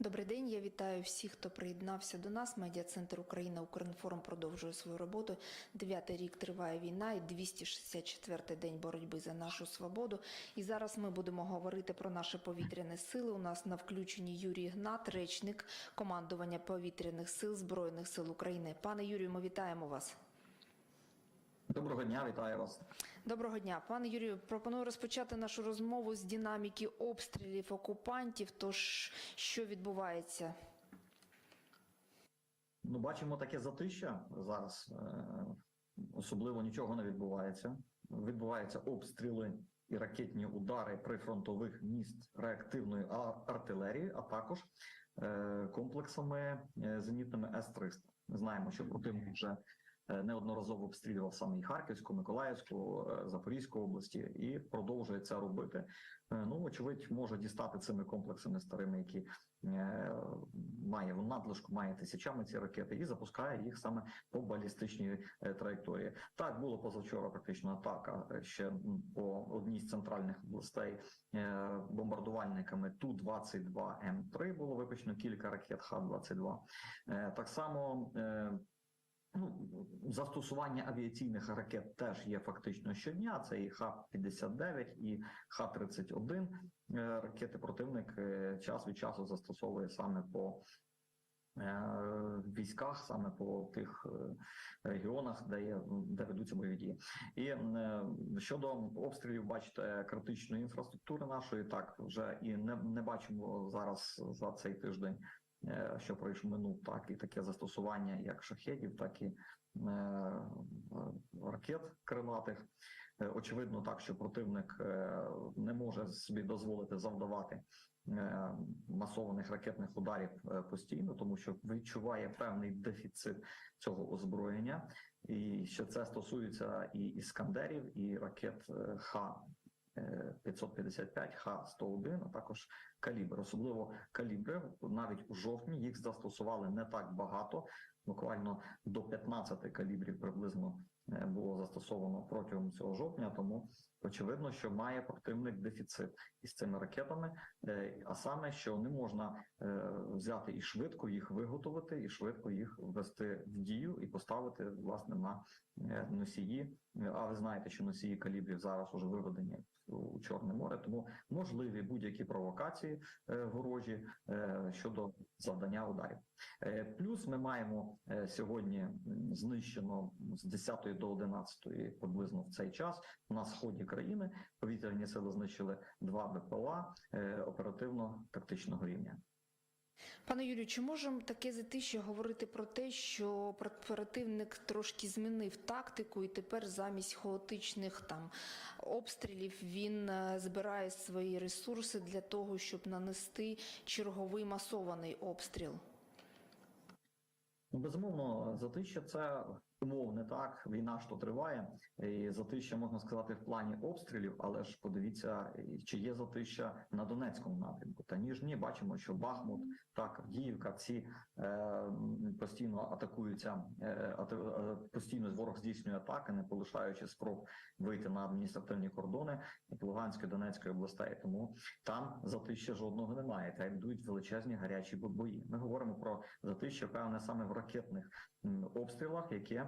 Добрий день. Я вітаю всіх, хто приєднався до нас. Медіа-центр Україна Укрінформ продовжує свою роботу. Дев'ятий рік триває війна і 264-й день боротьби за нашу свободу. І зараз ми будемо говорити про наші повітряні сили. У нас на включенні Юрій Гнат, речник командування повітряних сил Збройних сил України. Пане Юрію, ми вітаємо вас. Доброго дня, вітаю вас. Доброго дня, пане Юрію. Пропоную розпочати нашу розмову з динаміки обстрілів окупантів. Тож що відбувається? Ну, бачимо таке затища зараз. е, Особливо нічого не відбувається. Відбуваються обстріли і ракетні удари прифронтових міст реактивної артилерії, а також е, комплексами е, зенітними С-300. Ми знаємо, що противник вже неодноразово обстрілював саме і Харківську, Миколаївську, е, Запорізьку області і продовжує це робити. Е, Ну, очевидь, може дістати цими комплексами старими, які е, має в надлишку, має тисячами ці ракети, і запускає їх саме по балістичній е, траєкторії. Так було позавчора практично атака е, ще по одній з центральних областей е, бомбардувальниками Ту 22 М 3 було випущено кілька ракет Х-22. Е, Так само. Ну, застосування авіаційних ракет теж є фактично щодня. Це і Х-59, і Х-31 Е, ракети. Противник е, час від часу застосовує саме по е, військах, саме по тих регіонах, де є де ведуться бойові дії. І щодо обстрілів, бачите, критичної інфраструктури нашої, так вже і не, не бачимо зараз за цей тиждень що пройшов минув, так і таке застосування як шахедів, так і е, ракет крилатих. Е, Очевидно, так що противник е, не може собі дозволити завдавати е, масованих ракетних ударів е, постійно, тому що відчуває певний дефіцит цього озброєння, і що це стосується і іскандерів, і ракет е, Х. е, 555 Х-101, а також калібр. Особливо калібри навіть у жовтні їх застосували не так багато. Буквально до 15 калібрів приблизно е, було застосовано протягом цього жовтня. Тому очевидно, що має противник дефіцит із цими ракетами, е, а саме, що не можна е, взяти і швидко їх виготовити, і швидко їх ввести в дію і поставити власне на е, носії. А ви знаєте, що носії калібрів зараз уже виведені у Чорне море, тому можливі будь-які провокації ворожі щодо завдання ударів. Плюс ми маємо сьогодні знищено з 10 до 11 приблизно в цей час на сході країни повітряні сили знищили два БПЛА е, оперативно-тактичного рівня. Пане Юрію, чи можемо таке затище говорити про те, що противник трошки змінив тактику, і тепер замість хаотичних там обстрілів він е, збирає свої ресурси для того, щоб нанести черговий масований обстріл? Ну, безумовно, затища це умовне так. Війна то триває, і затища можна сказати в плані обстрілів, але ж подивіться, чи є затища на Донецькому напрямку. Та ніж ні, бачимо, що Бахмут, так, Авдіївка, ці е, постійно атакуються, е, е, постійно ворог здійснює атаки, не полишаючи спроб вийти на адміністративні кордони Луганської Донецької областей. Тому там затища жодного немає. Та йдуть величезні гарячі бої. Ми говоримо про затища, певне саме в ракетних обстрілах, яке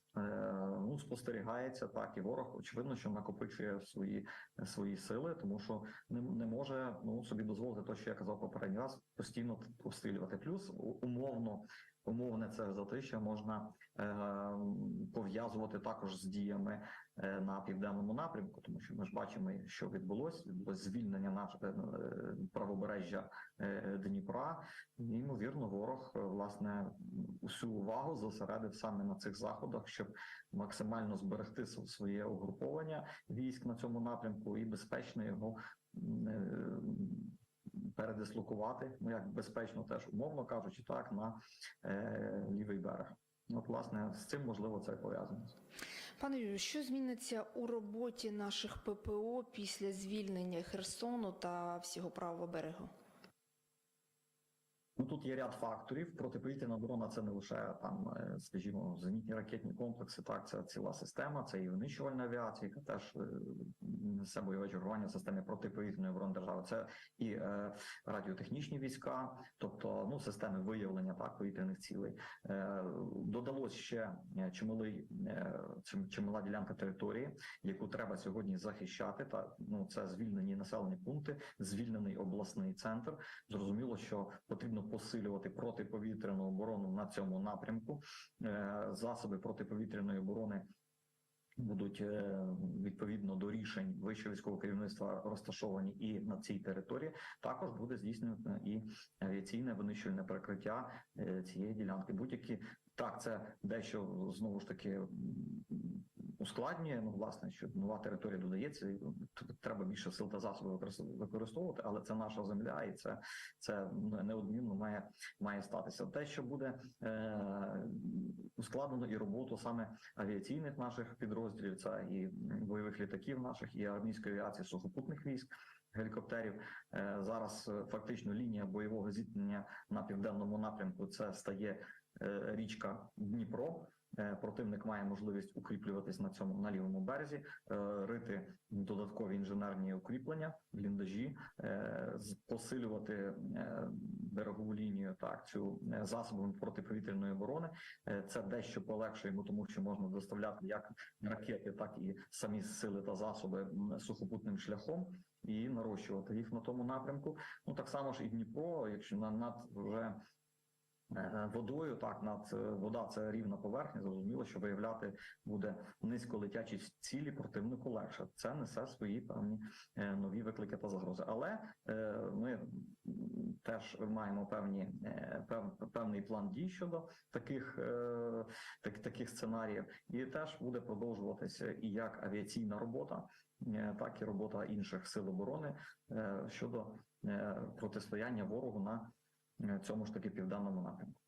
ну спостерігається так, і ворог очевидно, що накопичує свої свої сили, тому що не, не може ну собі дозволити те, що я казав попередній раз, постійно обстрілювати. Плюс умовно. Умовне це затища можна е, пов'язувати також з діями е, на південному напрямку, тому що ми ж бачимо, що відбулось. Відбулось звільнення наш е, правобережжя е, Дніпра. І, ймовірно, ворог е, власне усю увагу зосередив саме на цих заходах, щоб максимально зберегти св- своє угруповання військ на цьому напрямку і безпечно його е, передислокувати, ну як безпечно, теж умовно кажучи, так на е, лівий берег. От, власне, з цим можливо це пов'язано. Пане Юрію, що зміниться у роботі наших ППО після звільнення Херсону та всього правого берегу? Ну тут є ряд факторів. Протиповітряна оборона це не лише там, е, скажімо, зенітні ракетні комплекси. Так, це ціла система, це і винищувальна авіація, яка теж е, несе бойове чергування в системі протиповітряної оборони держави. Це і е, радіотехнічні війська, тобто ну системи виявлення так повітряних цілей. Е, додалось ще е, чималий чимала ділянка території, яку треба сьогодні захищати. Та ну це звільнені населені пункти, звільнений обласний центр. Зрозуміло, що потрібно посилювати протиповітряну оборону на цьому напрямку. Е, Засоби протиповітряної оборони будуть е, відповідно до рішень вищого військового керівництва розташовані і на цій території. Також буде здійснено і авіаційне винищувальне перекриття е, цієї ділянки. Будь-які так, це дещо знову ж таки ускладнює. Ну, власне, що нова територія додається, треба більше сил та засобів використ- використовувати, але це наша земля, і це, це неодмінно має, має статися. Те, що буде е, ускладнено і роботу саме авіаційних наших підрозділів, це і бойових літаків наших, і армійської авіації сухопутних військ. Гелікоптерів Е, зараз е, фактично лінія бойового зіткнення на південному напрямку це стає е, річка Дніпро. Е, Противник має можливість укріплюватись на цьому на лівому березі, е, рити додаткові інженерні укріплення, бліндажі, е, посилювати берегову лінію так цю засобами протиповітряної оборони. Це дещо полегшує, бо тому що можна доставляти як ракети, так і самі сили та засоби сухопутним шляхом і нарощувати їх на тому напрямку. Ну так само ж і Дніпро, якщо на над вже водою, так над е, вода це рівна поверхня. Зрозуміло, що виявляти буде низьколетячі цілі противнику легше. Це несе свої певні е, нові виклики та загрози. Але е, ми теж маємо певні е, пев, певний план дій щодо таких, е, так, таких сценаріїв, і теж буде продовжуватися і як авіаційна робота, е, так і робота інших сил оборони е, щодо е, протистояння ворогу на е, цьому ж таки південному напрямку.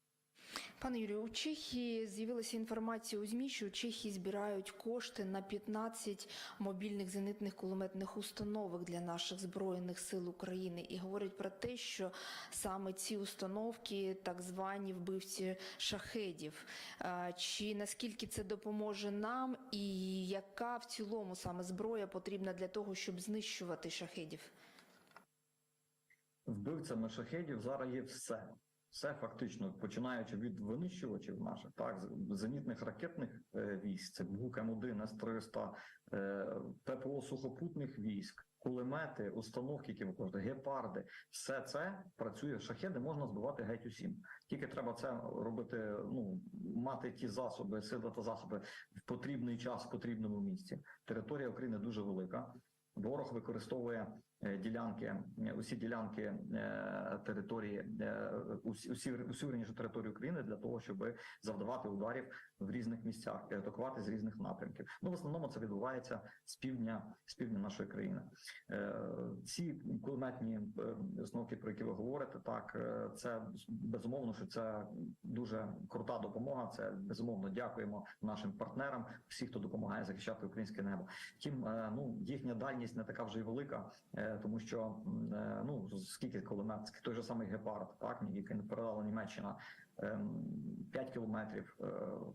Пане Юрію, у Чехії з'явилася інформація у ЗМІ, що у Чехії збирають кошти на 15 мобільних зенитних кулеметних установок для наших збройних сил України і говорять про те, що саме ці установки так звані вбивці шахедів. Чи наскільки це допоможе нам, і яка в цілому саме зброя потрібна для того, щоб знищувати шахедів? Вбивцями шахедів зараз є все. Все фактично, починаючи від винищувачів наших, так, зенітних ракетних е, військ, це БУК М1, С-300, е, ППО сухопутних військ, кулемети, установки, які використовують, гепарди, все це працює. Шахеди можна збивати геть усім. Тільки треба це робити, ну мати ті засоби, сили та засоби в потрібний час, в потрібному місці. Територія України дуже велика. Ворог використовує ділянки, е, усі ділянки е, території, е, усі, усі, верніше територію України для того, щоб завдавати ударів в різних місцях і атакувати з різних напрямків. Ну в основному це відбувається з півдня, з півдня нашої країни. Е, Ці кулеметні е, установки, про які ви говорите, так е, це безумовно, що це дуже крута допомога. Це безумовно дякуємо нашим партнерам, всі, хто допомагає захищати українське небо. Втім, е, ну їхня дальність не така вже й велика, е, тому що е, ну скільки кулемет, той же самий гепард, так який не передала Німеччина. 5 кілометрів е,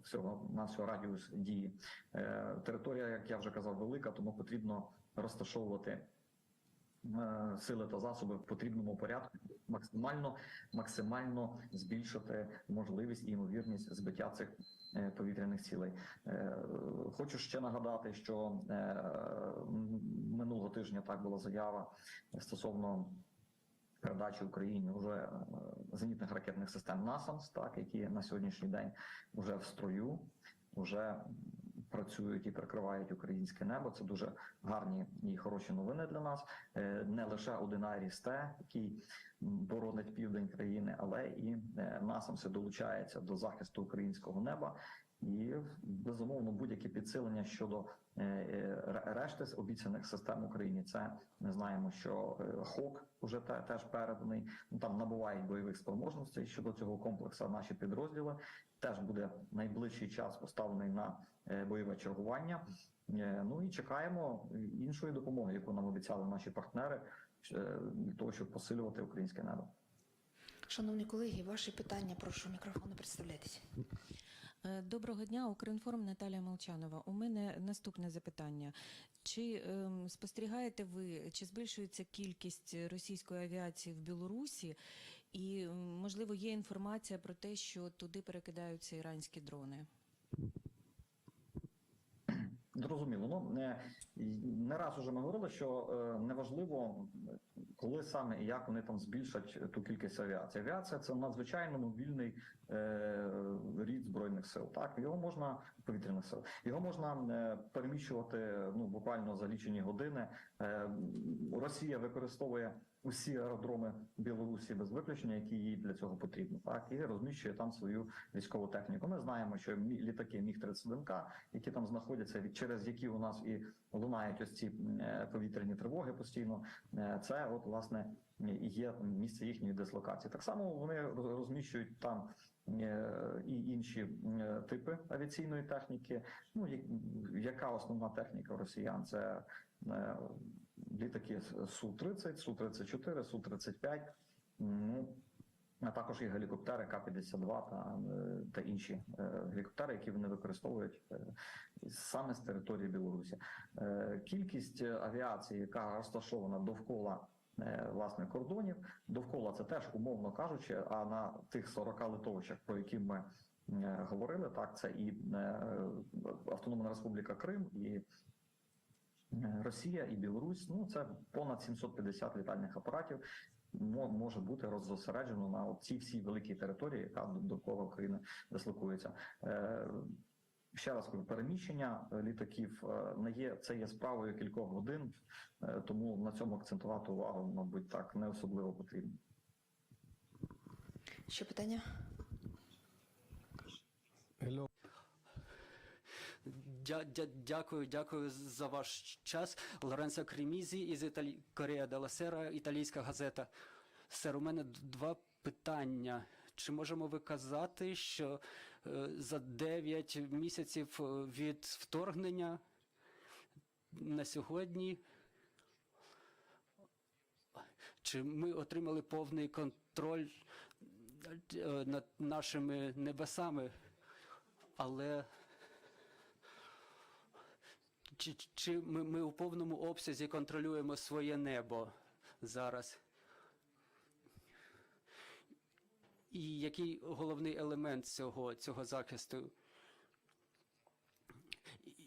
всього на всього радіус дії. Е, Територія, як я вже казав, велика, тому потрібно розташовувати сили та засоби в потрібному порядку, максимально максимально збільшити можливість і ймовірність збиття цих е, повітряних цілей. Е, Хочу ще нагадати, що е, минулого тижня так була заява стосовно передачі Україні вже е, зенітних ракетних систем НАСАМС, так які на сьогоднішній день вже в строю, вже працюють і прикривають українське небо. Це дуже гарні і хороші новини для нас. Е, Не лише один Айріс-Т, який боронить південь країни, але і е, НАСАМСи долучається до захисту українського неба. І безумовно будь-які підсилення щодо е, ре- решти з обіцяних систем Україні. Це ми знаємо, що ХОК вже те, теж переданий. Ну там набувають бойових спроможностей щодо цього комплексу. Наші підрозділи теж буде найближчий час поставлений на бойове чергування. Е, Ну і чекаємо іншої допомоги, яку нам обіцяли наші партнери е, для того, щоб посилювати українське небо. Шановні колеги, ваші питання, прошу мікрофону представляйтесь. Е, Доброго дня, Укрінформ Наталія Молчанова. У мене наступне запитання. Чи ем, спостерігаєте ви, чи збільшується кількість російської авіації в Білорусі? І, можливо, є інформація про те, що туди перекидаються іранські дрони? Зрозуміло. Ну не, не раз уже ми говорили, що е, неважливо, коли саме і як вони там збільшать ту кількість авіації. Авіація це надзвичайно мобільний е, рід збройних сил. Так його можна повітряних сил. Його можна е, переміщувати ну буквально за лічені години. Е, Росія використовує усі аеродроми Білорусі без виключення, які їй для цього потрібні, так і розміщує там свою військову техніку. Ми знаємо, що літаки міг 31 к які там знаходяться, через які у нас і лунають ось ці е, повітряні тривоги постійно. е, Це от власне і є місце їхньої дислокації. Так само вони роз- розміщують там. е, І інші типи авіаційної техніки. Ну яка основна техніка росіян? Це літаки Су-30, Су-34, Су-35, ну, а також і гелікоптери К-52 та, е, та інші е, гелікоптери, які вони використовують е, саме з території Білорусі. Кількість авіації, яка розташована довкола власне кордонів, довкола це теж умовно кажучи, а на тих 40 литовищах, про які ми говорили, так це і Автономна Республіка Крим, і Росія і Білорусь. Ну це понад 750 літальних апаратів. Може бути роззосереджено на ці всі великі території, яка до- довкола України дислокується. Е, Ще раз кажу, переміщення е, літаків е, не є це є справою кількох годин, е, тому на цьому акцентувати увагу, мабуть, так не особливо потрібно. Ще питання? Дя, дя, дякую, дякую за ваш час. Лоренцо Кремізі із Італі... Корея Дела Сера, італійська газета. Сер, у мене два питання. Чи можемо ви казати, що е, за 9 місяців е, від вторгнення на сьогодні чи ми отримали повний контроль е, над нашими небесами, але чи, чи ми, ми у повному обсязі контролюємо своє небо зараз? І який головний елемент цього, цього захисту?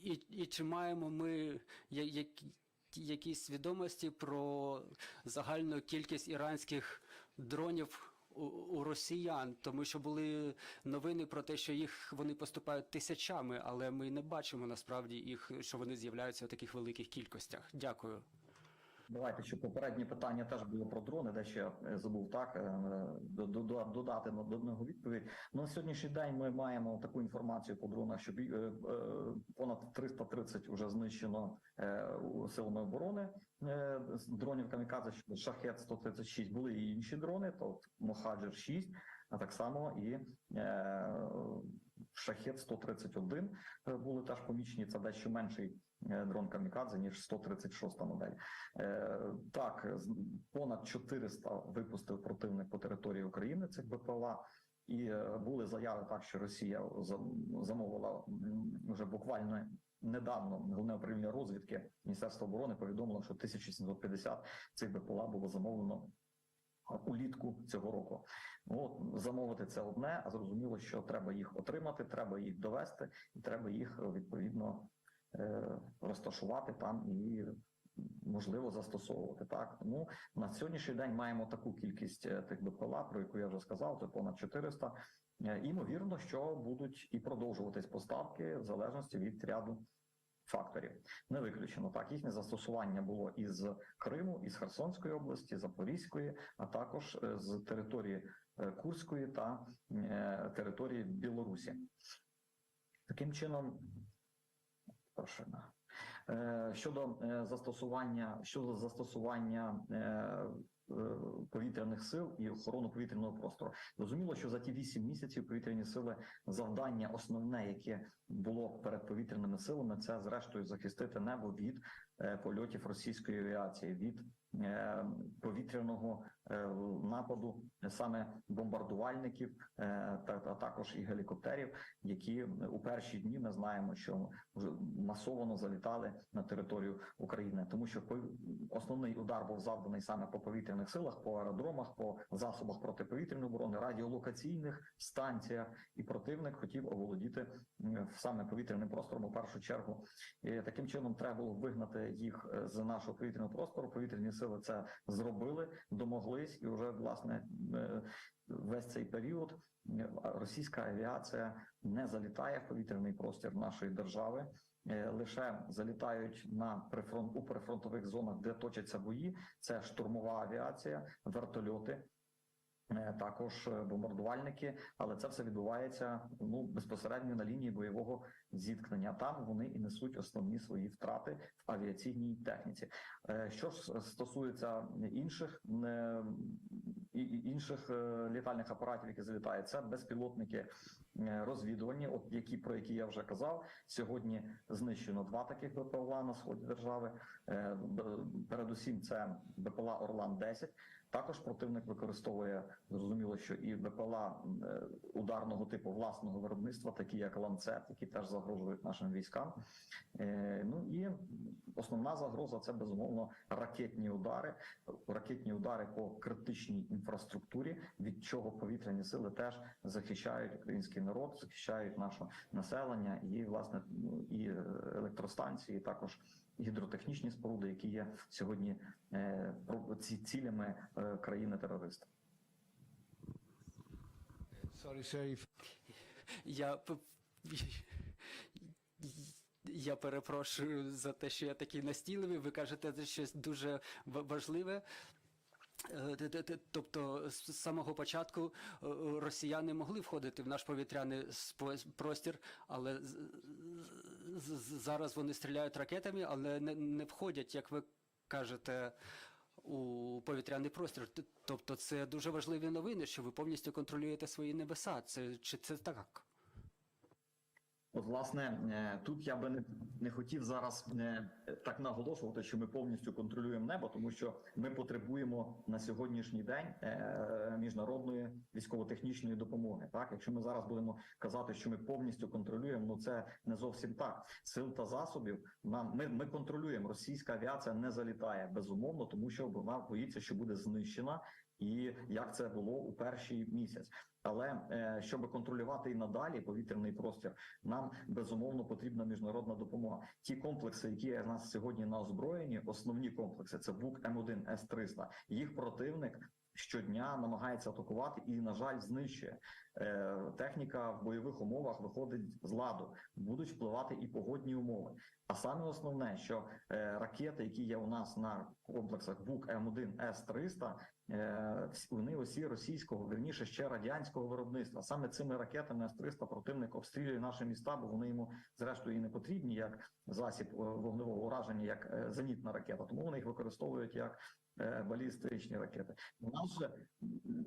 І, і чи маємо ми які, якісь відомості про загальну кількість іранських дронів у, у росіян? Тому що були новини про те, що їх вони поступають тисячами, але ми не бачимо насправді їх, що вони з'являються у таких великих кількостях. Дякую. Давайте ще попереднє питання теж було про дрони, де ще е, забув так е, до- до- до- додати на одного відповідь. Ну, на сьогоднішній день ми маємо таку інформацію по дронах, що е, понад 330 вже знищено силами оборони з дронів камікадзе. що Шахет 136 були і інші дрони, то Мохаджер 6, а так само і Шахет 131 е, були теж помічені. Це дещо менший дрон камікадзе ніж 136 модель. Е, Так, понад 400 випустив противник по території України цих БПЛА. І е, були заяви так, що Росія замовила вже буквально недавно головне управління розвідки Міністерства оборони повідомило, що 1750 цих БПЛА було замовлено улітку цього року. Ну, от, замовити це одне, а зрозуміло, що треба їх отримати, треба їх довести, і треба їх е, відповідно е, розташувати там і можливо застосовувати. Так тому на сьогоднішній день маємо таку кількість е, тих БПЛА, про яку я вже сказав, це понад 400. Е, Імовірно, що будуть і продовжуватись поставки в залежності від ряду факторів. Не виключено так. Їхнє застосування було із Криму, із Херсонської області, Запорізької, а також е, з території е, Курської та е, території Білорусі. Таким чином, прошу. Е, Щодо е, застосування щодо застосування е, повітряних сил і охорону повітряного простору, зрозуміло, що за ті вісім місяців повітряні сили завдання основне, яке було перед повітряними силами, це зрештою захистити небо від польотів російської авіації, від повітряного нападу саме бомбардувальників, е, та, та також і гелікоптерів, які у перші дні ми знаємо, що вже масово залітали на територію України, тому що основний удар був завданий саме по повітряних силах, по аеродромах, по засобах протиповітряної оборони, радіолокаційних станціях, і противник хотів оволодіти саме повітряним простором у першу чергу. І таким чином треба було вигнати їх е, з нашого повітряного простору. Повітряні сили це зробили, домоглись, і вже власне е, весь цей період е, російська авіація не залітає в повітряний простір нашої держави. Е, Лише залітають на прифронт у прифронтових зонах, де точаться бої. Це штурмова авіація, вертольоти, також е, бомбардувальники. Але це все відбувається ну безпосередньо на лінії бойового зіткнення. Там вони і несуть основні свої втрати в авіаційній техніці. Е, Що ж стосується інших е, інших е, літальних апаратів, які залітають, це безпілотники е, розвідувальні, от які про які я вже казав. Сьогодні знищено два таких БПЛА на сході держави. Е, Передусім, це БПЛА Орлан 10 Також противник використовує зрозуміло, що і БПЛА е, ударного типу власного виробництва, такі як ланцет, які теж загрожують нашим військам. Е, Ну і основна загроза це безумовно ракетні удари, ракетні удари по критичній інфраструктурі, від чого повітряні сили теж захищають український народ, захищають наше населення і власне ну, і е, електростанції, також гідротехнічні споруди, які є сьогодні е, про- ці цілями е, країни-терориста. Sorry, sir, Я я перепрошую за те, що я такий настійливий. Ви кажете щось дуже важливе. Е, Тобто з самого початку е, росіяни могли входити в наш повітряний простір, але зараз вони стріляють ракетами, але не входять, як ви кажете, у повітряний простір. Тобто це дуже важливі новини, що ви повністю контролюєте свої небеса. Це чи це так? От, власне, е, тут я би не, не хотів зараз е, так наголошувати, що ми повністю контролюємо небо, тому що ми потребуємо на сьогоднішній день е, міжнародної військово-технічної допомоги. Так, якщо ми зараз будемо казати, що ми повністю контролюємо, ну це не зовсім так. Сил та засобів нам ми, ми контролюємо. Російська авіація не залітає безумовно, тому що вона боїться, що буде знищена, і як це було у перший місяць. Але е, щоб контролювати і надалі повітряний простір, нам безумовно потрібна міжнародна допомога. Ті комплекси, які в нас сьогодні на озброєнні, основні комплекси це БУК М1 С-300. Їх противник щодня намагається атакувати і, на жаль, знищує. Е, техніка в бойових умовах виходить з ладу, будуть впливати і погодні умови. А саме основне, що е, ракети, які є у нас на комплексах БУК М1 С-300, е, всі- вони усі російського, верніше ще радянського виробництва. Саме цими ракетами С-300 противник обстрілює наші міста, бо вони йому зрештою і не потрібні як засіб е, вогневого ураження, як е, зенітна ракета. Тому вони їх використовують як е, балістичні ракети. У нас же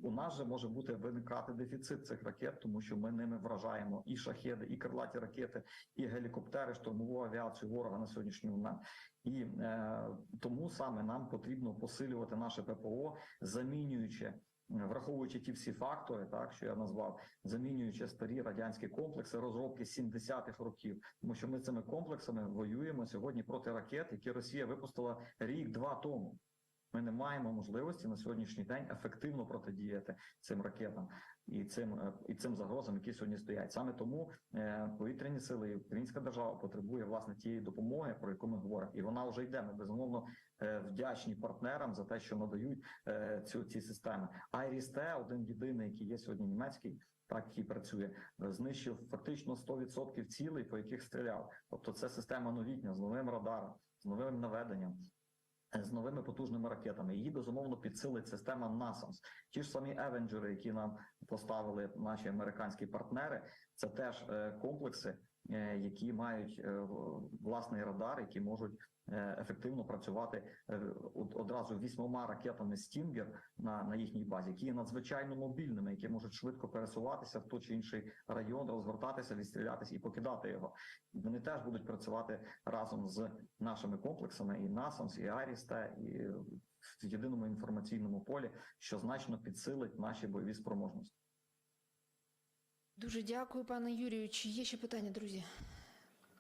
у нас же може бути виникати дефіцит цих ракет, тому що ми ними вражаємо і шахеди, і крилаті ракети, і гелікоптери, штурмову авіацію ворога на сьогоднішній момент. І е, тому саме нам потрібно посилювати наше ППО, замінюючи. е, Враховуючи ті всі фактори, так що я назвав, замінюючи старі радянські комплекси розробки 70-х років, тому що ми цими комплексами воюємо сьогодні проти ракет, які Росія випустила рік-два тому. Ми не маємо можливості на сьогоднішній день ефективно протидіяти цим ракетам і цим е, і цим загрозам, які сьогодні стоять. Саме тому е, повітряні сили і українська держава потребує власне тієї допомоги, про яку ми говоримо, і вона вже йде. Ми безумовно е, вдячні партнерам за те, що надають цю ці системи. Айрісте, один єдиний, який є сьогодні німецький. Так, який працює, знищив фактично 100% цілей, по яких стріляв. Тобто, це система новітня з новим радаром, з новим наведенням, з новими потужними ракетами. Її безумовно підсилить система NASAMS. Ті ж самі Евенджери, які нам поставили наші американські партнери, це теж е, комплекси, е, які мають е, власний радар, які можуть ефективно працювати е, одразу вісьмома ракетами Стінгер на, на їхній базі, які є надзвичайно мобільними, які можуть швидко пересуватися в той чи інший район, розвертатися, відстрілятися і покидати його. Вони теж будуть працювати разом з нашими комплексами і НАСАМС, і Аріста, і в єдиному інформаційному полі, що значно підсилить наші бойові спроможності. Дуже дякую, пане Юрію. Чи є ще питання, друзі?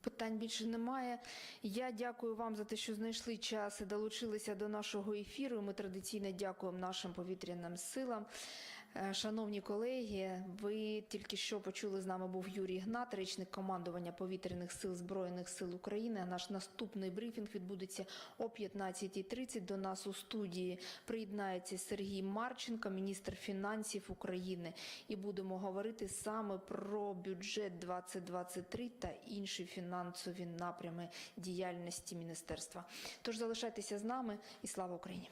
Питань більше немає. Я дякую вам за те, що знайшли час і долучилися до нашого ефіру. Ми традиційно дякуємо нашим повітряним силам. Е, Шановні колеги, ви тільки що почули з нами був Юрій Гнат, речник командування повітряних сил Збройних сил України. Наш наступний брифінг відбудеться о 15.30. До нас у студії приєднається Сергій Марченко, міністр фінансів України, і будемо говорити саме про бюджет 2023 та інші фінансові напрями діяльності міністерства. Тож залишайтеся з нами і слава Україні.